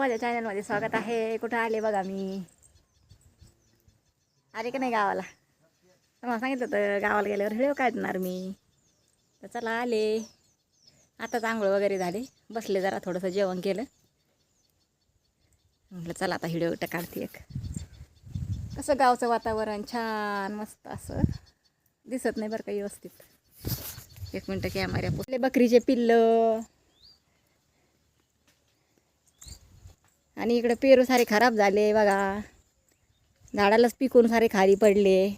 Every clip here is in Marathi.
माझ्या चॅनलमध्ये स्वागत आहे. कुठं आले बघा मी? आले का नाही गावाला? तुम्हाला सांगितलं होतं गावाला गेल्यावर व्हिडिओ काढणार मी. तर चला आले. आताच आंघोळ वगैरे झाले. बसले जरा थोडंसं जेवण केलं. म्हटलं चला आता व्हिडिओ काढते एक. कसं गावचं वातावरण छान मस्त असं. दिसत नाही बरं का व्यवस्थित. एक मिनटं कॅमेऱ्या पोचले बकरीचे पिल्लं. आणि इकडं पेरू सारे खराब झाले बघा. झाडालाच पिकून सारे खाली पडले.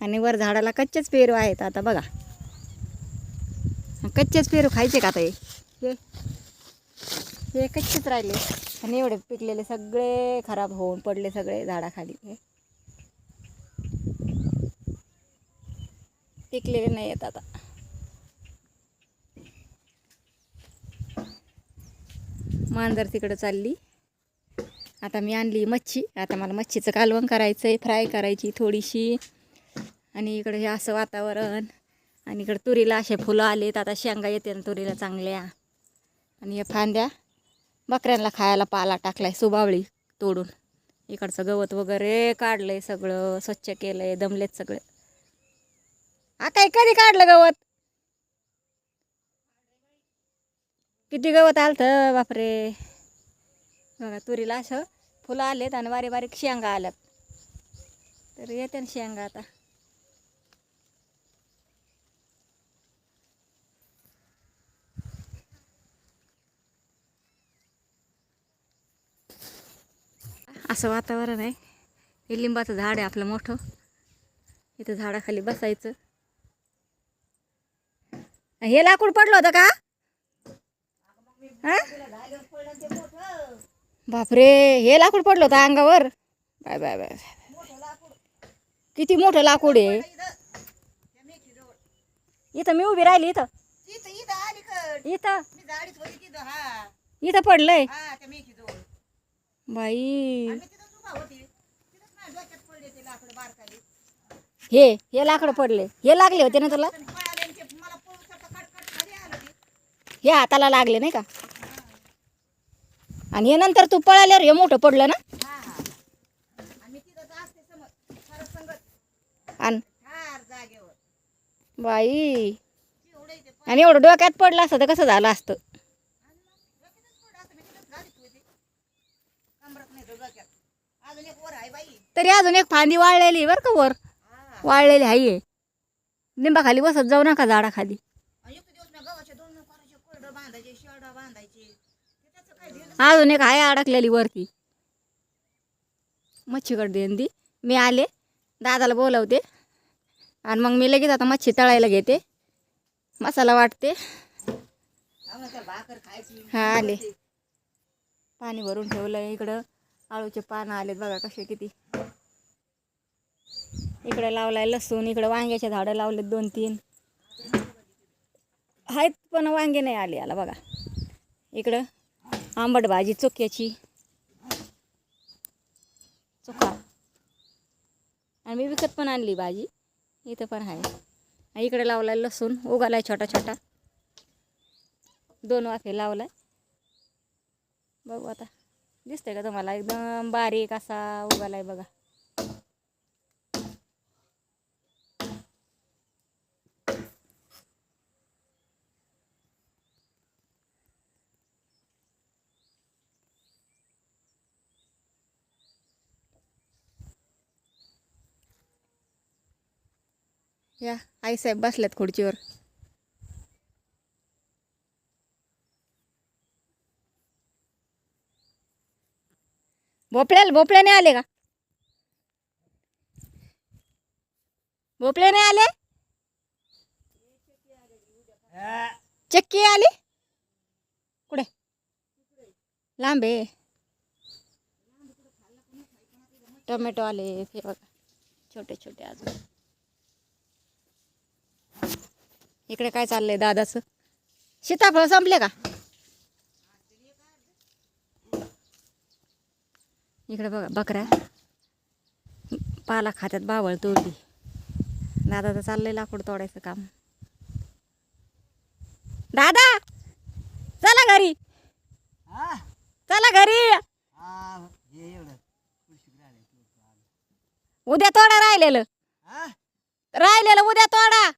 आणि वर झाडाला कच्चेच पेरू आहेत आता बघा. कच्चेच पेरू खायचे का आता हे? हे? हे कच्चेच राहिले. आणि एवढे पिकलेले सगळे खराब होऊन पडले सगळे झाडाखाली. हे? पिकलेले नाही आहेत आता. मांजर तिकडं चालली. आता मी आणली मच्छी. आता मला मच्छीचं कालवण करायचं आहे फ्राय करायची थोडीशी. आणि इकडं हे असं वातावरण. आणि इकडं तुरीला असे फुलं आलेत. आता शेंगा येते ना तुरीला चांगल्या. आणि या फांद्या बकऱ्यांना खायला पाला टाकला आहे सुबावळी तोडून. इकडचं गवत वगैरे काढलंय सगळं स्वच्छ केलंय दमलेत सगळे. हा काय कधी काढलं गवत? किती गवत आलतं बापरे. बघा तुरीला असं फुलं आलेत आणि बारीक बारीक शेंगा आल्यात. तर येते ना शेंगा आता. असं वातावरण आहे. हे लिंबाचं झाड आहे आपलं मोठं. इथं झाडाखाली बसायचं. हे लाकूड पडलं होतं का? हा? बापरे हे लाकूड पडलं होतं अंगावर. बाय बाय बाय किती मोठं लाकूड आहे. इथं मी उभी राहिली इथं. इथं इथं पडलंय. बाई. हे हे लाकडं पडले. हे लागले होते ना तुला? आणि पळाले आणि ते मला पळून कटकट खाली आलं ते. हे हाताला लागले नाही का? आणि हे नंतर तू पळाल्यावर हे मोठं पडलं ना? आणि? बाई. आणि एवढं डोक्यात पडलं असतं तर कसं झालं असतं? तरी अजून एक फांदी वाळलेली बरं का वर. वाळलेली आहे. लिंबाखाली बसत जाऊ नका झाडाखाली आणि एक दिवस मी गव्हाचे दोन करायचे कोरडं बांधायचे शेरडं बांधायचे ते त्याचं काय दिलं अजून एक आहे अडकलेली वरती. मच्छीकडे देईन ती. मी आले दादाला बोलवते. आणि मग मी लगेच आता मच्छी तळायला घेते. मसाला वाटते. हा आले. पाणी भरून ठेवलं इकडं. आळूचे पानं आलेत बघा कसे किती. इकडं लावलाय लसूण इकडं वांग्याचे झाडं लावलेत दोन तीन. आहेत पण वांगे नाही आले याला बघा. इकडं आंबट भाजी चोक्याची चोखा. आणि मी विकत पण आणली भाजी. इथं पण आहे. इकडे इकडे लावलाय लसूण. उगालाय छोटा छोटा. दोन वाफे लावलाय. बघू आता. दिसतंय का तुम्हाला? एकदम बारीक असा उगालाय बघा. या आईसाहेब बसल्यात खुर्चीवर. भोपळ्याला, भोपळ्याने आले का? भोपळ्याने आले? चक्की आली? कुठे? लांब टोमॅटो आले छोटे छोटे अजून. इकडे काय चाललंय दादाचं? सीताफळ संपले का? इकडे बघा बकऱ्या. पाला खात्यात बावळ तोडली. दादाचं चाललंय लाकूड तोडायचं काम. दादा! चला घरी. चला घरी. उद्या तोडा राहिलेलं. राहिलेलं उद्या तोडा.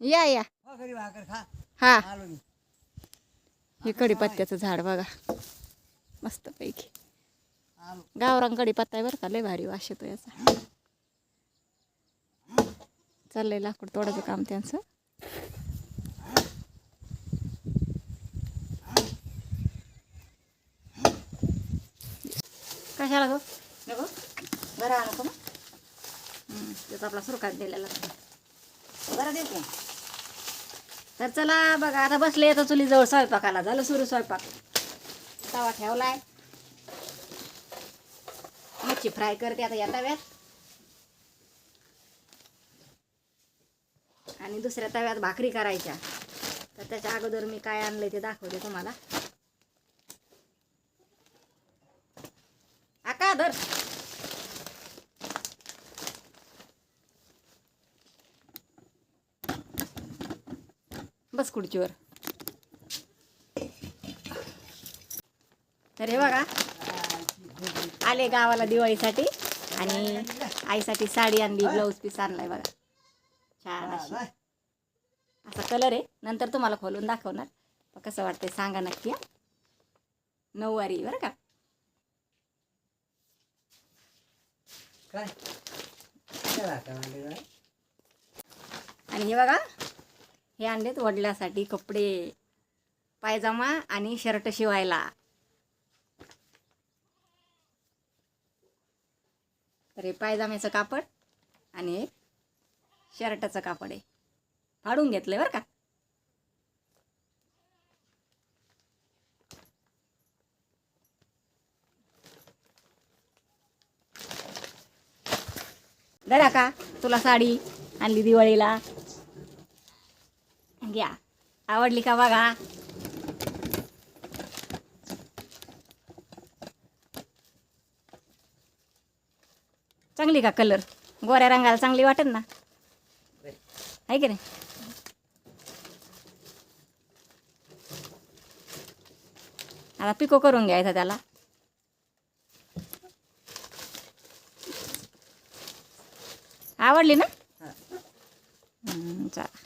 या या. हो घरी भाकर खा. हा. आलो मी. हे कडीपत्त्याचं झाड बघा. मस्त पैकी आलो. गावरान कडीपत्ता आहे बरं का लय भारी वास येतो याचा. चाललंय लाकूड तोडायचं काम त्यांचं. कशाला गो? नको. बरं नको मग? हम्म, त्याचा आपला सुरकात दिलेला. बरं देऊ की तर चला बघा आता बसले तर चुलीजवळ स्वयंपाकाला. झालं सुरू स्वयंपाक. तवा ठेवलाय. मच्छी फ्राय करते आता या तव्यात. आणि दुसऱ्या तव्यात भाकरी करायच्या. तर त्याच्या अगोदर मी काय आणलंय ते दाखवते तुम्हाला. आका धर. बस खुर्चीवर तर हे बघा आले गावाला दिवाळीसाठी आणि आईसाठी साडी आणली ब्लाऊज पीस आणलाय बघा छान अशी. असा कलर आहे नंतर तुम्हाला खोलून दाखवणार कसं वाटतंय सांगा नक्की. नऊवारी बरं का? आणि हे बघा हे आणलेत वडिलासाठी कपडे पायजामा आणि शर्ट शिवायला. तर हे पायजाम्याचं कापड आणि एक शर्टाचं कापड आहे. फाडून घेतलंय बरं का? धरा का? तुला साडी आणली दिवाळीला. घ्या. आवडली का बघा? चांगली का कलर गोऱ्या रंगाला चांगली वाटेल ना? आहे की नाही? आता पिको करून घ्यायचा त्याला. आवडली ना? चला.